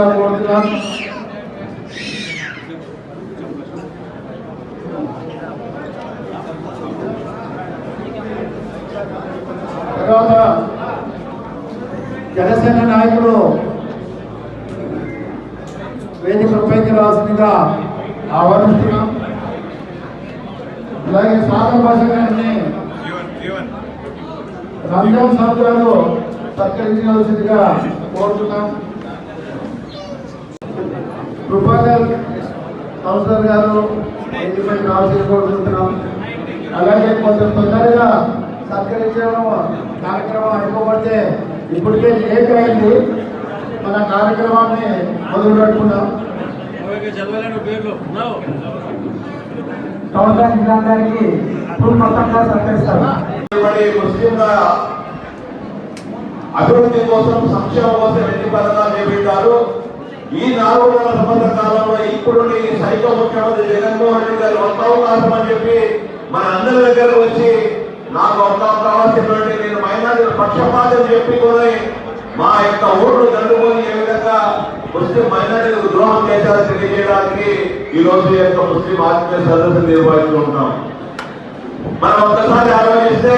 ధన్యవాదాలు కోరుతున్నాను తర్వాత జనసేన నాయకులు వేదికపైకి రావాల్సిందిగా ఆహ్వానిస్తున్నాం. అలాగే స్వాగత భాష గారిని రంజాన్ సాబ్ గారు సత్కరించవలసిందిగా కోరుతున్నాం. కృపాకర్ కౌన్సిలర్ గారు వేదికపై రావాల్సింది అలాగే కొంచెం తొందరగా సత్కరించడం కార్యక్రమం అనుకోబడితే ఇప్పటికే లేట్ అయింది. మన కార్యక్రమాన్ని మొదలు పెట్టుకున్నాం కౌన్సిలర్ గారికి ఇప్పుడు మొత్తంగా సత్కరిస్తారు ముస్లింల అభివృద్ధి కోసం సంక్షేమం కోసం ఎన్ని పథకాలు చేపట్టారు? ఈ నాలుగు వందల సంవత్సర కాలంలో ఇప్పుడు ఈ సైకో ముఖ్యమంత్రి జగన్మోహన్ రెడ్డి గారు వంద అవకాశం అని చెప్పి మన అందరి దగ్గర వచ్చి నాకు వంద కావాల్సినటువంటి నేను మైనారిటీ పక్షపాతం చెప్పి కూడా మా యొక్క ఓట్లు దండుకొని ఏ విధంగా ముస్లిం మైనారిటీలకు ద్రోహం చేశారని తెలియజేయడానికి ఈ రోజు యొక్క ముస్లిం ఆత్మీయ సదస్సు నిర్వహిస్తున్నాం మనం ఒక్కసారి ఆలోచిస్తే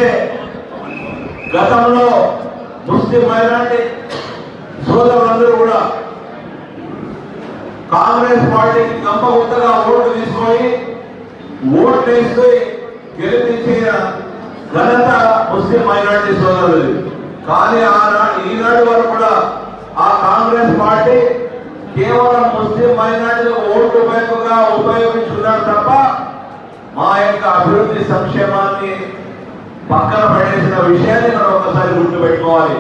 గతంలో ముస్లిం మైనార్టీ సోదరులందరూ కూడా కాంగ్రెస్ పార్టీకి గంపగుత్తగా ఓట్లు తీసుకొని ఓట్లు వేస్తే గెలిపించిన ఘనత ముస్లిం మైనార్టీ సోదరులు కానీ ఆనాడు ఈనాడు వరకు కూడా ఆ కాంగ్రెస్ పార్టీ కేవలం ముస్లిం మైనార్టీలు ఓటు బ్యాంకుగా ఉపయోగించుకున్నారు తప్ప మా యొక్క అభివృద్ధి సంక్షేమాన్ని పక్కన పడేసిన విషయాన్ని మనం ఒకసారి గుర్తుపెట్టుకోవాలి.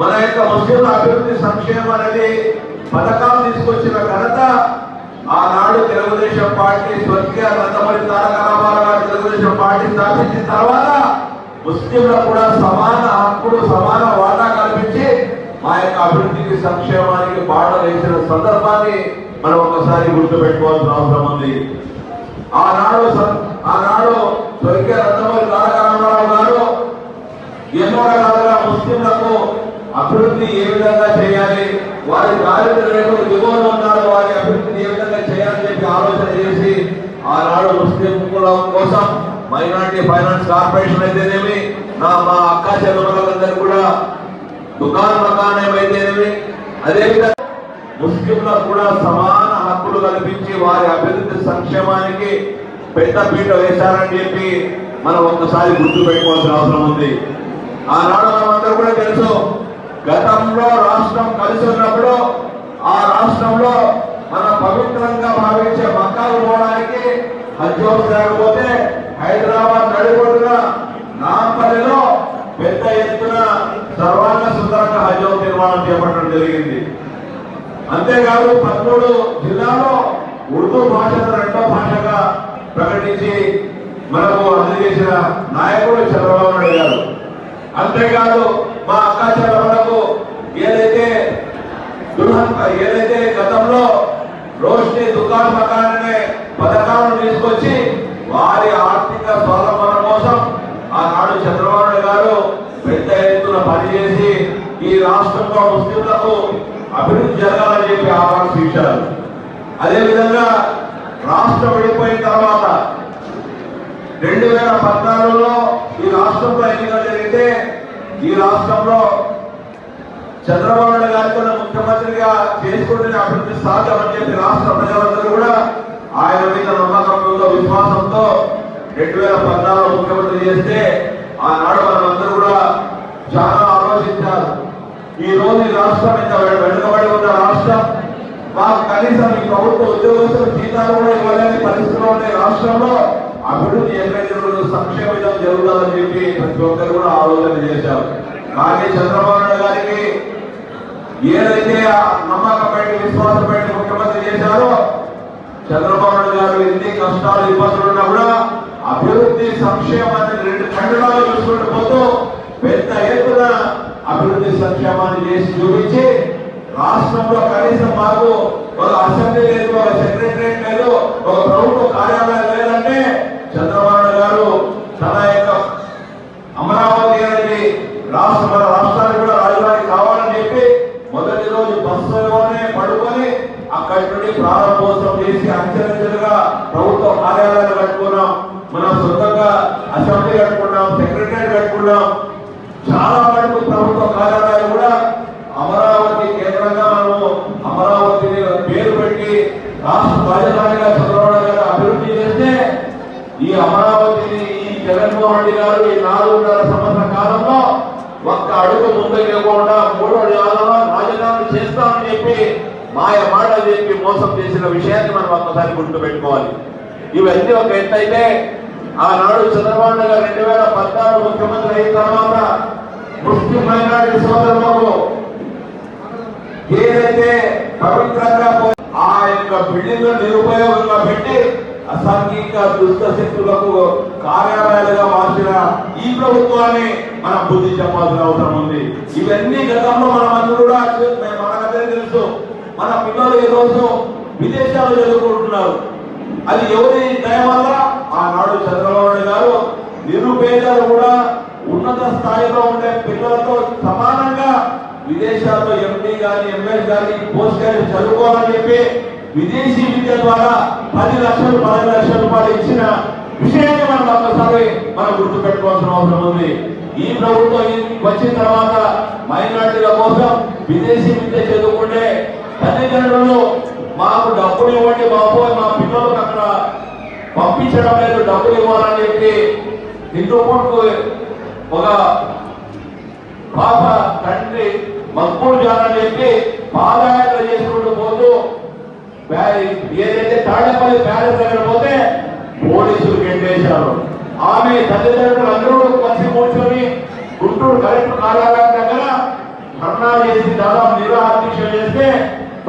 మన యొక్క ముస్లింల అభివృద్ధి సంక్షేమం అనేది పథకం తీసుకొచ్చిన ఘనత ఆనాడు తెలుగుదేశం పార్టీ స్వర్గీయ నందమూరి తారక రామారావు గారు తెలుగుదేశం పార్టీ స్థాపించిన తర్వాత ముస్లింలకు కూడా సమాన హక్కులు సమాన వాటా కల్పించి మా యొక్క అభివృద్ధికి సంక్షేమానికి బాట వేసిన సందర్భాన్ని మనం ఒకసారి గుర్తుపెట్టుకోవాల్సిన అవసరం ఉంది. ఆనాడు ఆనాడు స్వర్గీయ నందమూరి తారక రామారావు గారు ఎన్నో రకాలుగా ముస్లింలకు అభివృద్ధి ఏ విధంగా చేయాలి వారి దారిద్ర దిగువన ఉన్నారో వారి అభివృద్ధిని ఏ విధంగా చేయాలని చెప్పి ఆలోచన చేసి ఆనాడు ముస్లిం కులం కోసం మైనార్టీ ఫైనాన్స్ కార్పొరేషన్ అయితేనేమి నా మా అక్క చెల్లెమ్మలందరూ కూడా దుకాణ మకానం అయితేనేమి అదేవిధంగా ముస్లింలకు కూడా సమాన హక్కులు కల్పించి వారి అభివృద్ధి సంక్షేమానికి పెద్ద పీట వేశారని చెప్పి మనం ఒక్కసారి గుర్తు పెట్టుకోవాల్సిన అవసరం ఉంది. ఆనాడు మనమందరూ కూడా తెలుసు గతంలో రాష్ట్రం కలిసి ఉన్నప్పుడు ఆ రాష్ట్రంలో మన పవిత్రంగా భావించే మక్కాలు పోవడానికి హజ్ లేకపోతే హైదరాబాద్ నడిబొడ్డున నాంపల్లిలో పెద్ద ఎత్తున సర్వాంగ సుందరంగా హజ్ నిర్మాణం చేపట్టడం జరిగింది. అంతేకాదు పదమూడు జిల్లాలో ఉర్దూ భాషను రెండో భాషగా ప్రకటించి మనకు అందజేసిన నాయకుడు చంద్రబాబు నాయుడు గారు. అంతేకాదు మా అక్క చంద్రబాబు ఏదైతే గతంలో రోషిని దుకాణ ప్రకారమే పథకాలను తీసుకొచ్చి వారి ఆర్థిక స్వావలంబన కోసం ఆనాడు చంద్రబాబు గారు పెద్ద ఎత్తున పనిచేసి ఈ రాష్ట్రంలో ముస్లింలకు అభివృద్ధి జరగాలని చెప్పి ఆకాంక్షించారు అదేవిధంగా రాష్ట్రం విడిపోయిన తర్వాత రెండు వేల పద్నాలుగులో ఈ రాష్ట్రంలో ఎన్నికలు జరిగితే ఈ రాష్ట్రంలో చంద్రబాబు నాయుడు కూడా ముఖ్యమంత్రిగా చేసుకుంటే అభివృద్ధి సాధ్యమని చెప్పి రాష్ట్ర ప్రజలందరూ కూడా ఆయన మీద నమ్మకంతో విశ్వాసంతో రెండు వేల పద్నాలుగు ముఖ్యమంత్రి చేస్తే ఆనాడు మనందరూ కూడా చాలా ఆలోచించారు. ఈ రోజు ఈ రాష్ట్రం ఇంత వెనుకబడి ఉన్న రాష్ట్రం మాకు కనీసం ఈ ప్రభుత్వ ఉద్యోగస్తుల జీతాలు కూడా ఇవ్వలేని పరిస్థితిలో ఉండే రాష్ట్రంలో అభివృద్ధి ఎక్కడ జరుగుతుంది సంక్షేమ జరుగుతుందని చెప్పి ప్రతి ఒక్కరు కూడా ఆలోచన చేశారు. కానీ చంద్రబాబు నాయుడు గారికి ఏదైతే ఆ నమ్మకం పెట్టి విశ్వాసం పెట్టి ముఖ్యమంత్రి చేశారో చంద్రబాబు గారు ఎన్ని కష్టాలు ఇబ్బందులు ఉన్నా కూడా అభివృద్ధి సంక్షేమాన్ని రెండు ఖండాలు చూసుకుంటూ పోతూ పెద్ద ఎత్తున అభివృద్ధి సంక్షేమాన్ని చేసి చూపించి రాష్ట్రంలో కనీసం మాకు అసెంబ్లీ లేదు ప్రభుత్వ కార్యాలయాలు కట్టుకున్నాం మనం సొంతంగా అసెంబ్లీ కట్టుకున్నాం సెక్రటరియట్ కట్టుకున్నాం. చాలా వరకు ప్రభుత్వ కార్యాలయాలు కూడా అమరావతి కేంద్రంగా మనము అమరావతిని పేరు పెట్టి రాష్ట్ర రాజధానిగా చంద్రబాబు గారు అభివృద్ధి చేస్తే ఈ అమరావతిని ఈ జగన్మోహన్ రెడ్డి గారు ఈ నాలుగున్నర సంవత్సర కాలంలో ఒక్క అడుగు ముందుకు ఇవ్వకుండా మూడో రాజధాని చేస్తామని చెప్పి మాయ మాటలు చెప్పి మోసం చేసిన విషయాన్ని మనం ఒక్కసారి గుర్తుపెట్టుకోవాలి. ఇవన్నీ ఒక ఎత్తు ఆనాడు చంద్రబాబు గారు రెండు వేల పద్నాలుగు ముఖ్యమంత్రి అయిన తర్వాత ముస్లిం మైనారిటీ సోదరులకు ఏదైతే పవిత్రంగా ఆ యొక్క బిల్డింగ్ నిరుపయోగంగా పెట్టి అసాంఘిక దుష్ట శక్తులకు కార్యాలయాలుగా మార్చిన ఈ ప్రభుత్వాన్ని మనం బుద్ధి చెప్పాల్సిన అవసరం ఉంది. ఇవన్నీ గతంలో మనం అందరూ కూడా చూ- మనకందరికీ తెలుసు. మన పిల్లలు ఈ రోజు విదేశాలు చదువుకుంటున్నారు అది ఎవరి దయ వల్ల? ఆనాడు చంద్రబాబు గారు నిరుపేదలు కూడా ఉన్నత స్థాయిలో ఉండే పిల్లలతో సమానంగా విదేశాల్లో ఎంపీ కానీ ఎంఎస్ గాని పోస్ట్ కానీ చదువుకోవాలని చెప్పి విదేశీ విద్య ద్వారా పది లక్షలు పది లక్షల రూపాయలు ఇచ్చిన విషయాన్ని మనం ఒక్కసారి మనం గుర్తుపెట్టుకోవాల్సిన అవసరం ఉంది. ఈ ప్రభుత్వం వచ్చిన తర్వాత మైనార్టీల కోసం విదేశీ విద్య చదువుకుంటే తల్లిదండ్రులు మాకు డబ్బులు ఇవ్వండి బాబు మా పిల్లలకు అక్కడ పంపించడం లేదు. డబ్బులు ఇవ్వాలని చెప్పి హిందూపూర్కు ఒక పాప తండ్రి మక్కుడు జానని చెప్పి పాదయాత్ర చేసుకుంటూ పోతూ ఏదైతే తాడేపల్లి ప్యాలెస్ దగ్గర పోతే పోలీసులు గెంటేశారు. ఆమె తల్లిదండ్రులు అందరూ కలిసి కూర్చొని గుంటూరు కలెక్టర్ కార్యాలయం దగ్గర ధర్నా చేసి దాదాపు నిరాహార దీక్ష చేస్తే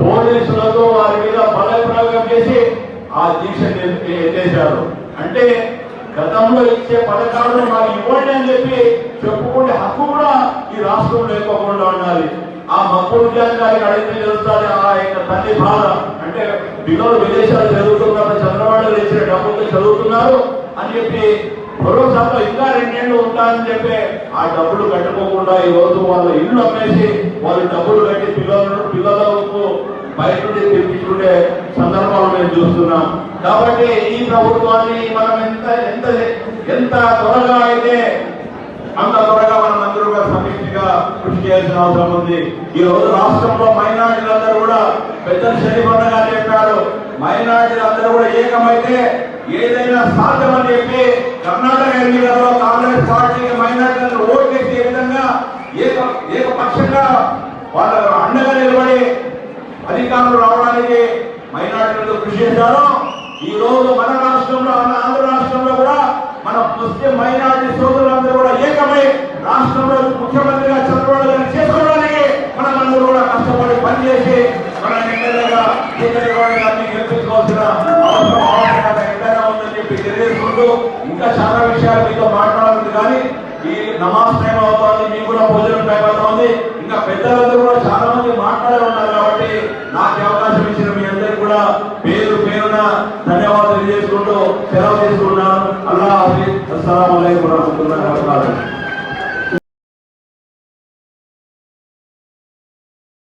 పోలీసులతో వారి మీద బలప్రయోగం చేసి ఆ దీక్ష ఎత్తేశారు అంటే గతంలో ఇచ్చే పథకాలను మాకు ఇవ్వండి అని చెప్పి చెప్పుకునే హక్కు కూడా ఈ రాష్ట్రంలో ఇవ్వకుండా ఉండాలి. ఆ మక్కుడు గారికి అడిగితే తెలుస్తుంది ఆ యొక్క తల్లి బాధ అంటే పిల్లలు విదేశాలు చదువుతున్నారు చంద్రబాబు ఇచ్చిన డబ్బులతో చదువుతున్నారు అని చెప్పి భరోసాతో ఇంకా రెండేళ్ళు ఉంటారని చెప్పి ఆ డబ్బులు కట్టుకోకుండా ఈ రోజు వాళ్ళ ఇల్లు అమ్మేసి వాళ్ళు డబ్బులు కట్టి పిల్లలను పిల్లలకు బయట నుండి తెప్పించుకునే సందర్భాలు మేము చూస్తున్నాం. కాబట్టి ఈ ప్రభుత్వాన్ని మనం ఎంత ఎంత ఎంత త్వరగా అయితే అంత త్వరగా మనం అందరూ కూడా సమిష్టిగా కృషి చేయాల్సిన అవసరం ఉంది. ఈ రోజు రాష్ట్రంలో మైనార్టీలందరూ కూడా పెద్ద శనిబండ గారు చెప్పారు. మైనార్టీలందరూ కూడా ఏకమైతే ఏదైనా సాధ్యమని చెప్పి కర్ణాటక ఎన్నికల్లో కాంగ్రెస్ పార్టీకి మైనార్టీలను ఓట్లేసే విధంగా ఏక ఏకపక్షంగా వాళ్ళ అధికారులు రావడానికి మైనార్టీలు కృషి చేశారు. ఈ రోజు మన రాష్ట్రంలో మన ఆంధ్ర రాష్ట్రంలో కూడా మన ముస్లిం మైనార్టీ సోదరులందరూ కూడా ఏకమై రాష్ట్రంలో ముఖ్యమంత్రిగా చంద్రబాబు గారు చేసుకోవడానికి మనమందరూ కూడా కష్టపడి పనిచేసి మన ఎమ్మెల్యేగా చంద్రబాబు గారిని గెలిపించుకోవాల్సిన అవసరం ఉందని చెప్పి తెలియజేసుకుంటూ ఇంకా చాలా విషయాలు మీతో మాట్లాడుతుంది కానీ ఈ నమాజ్ టైం అవుతుంది మీకు కూడా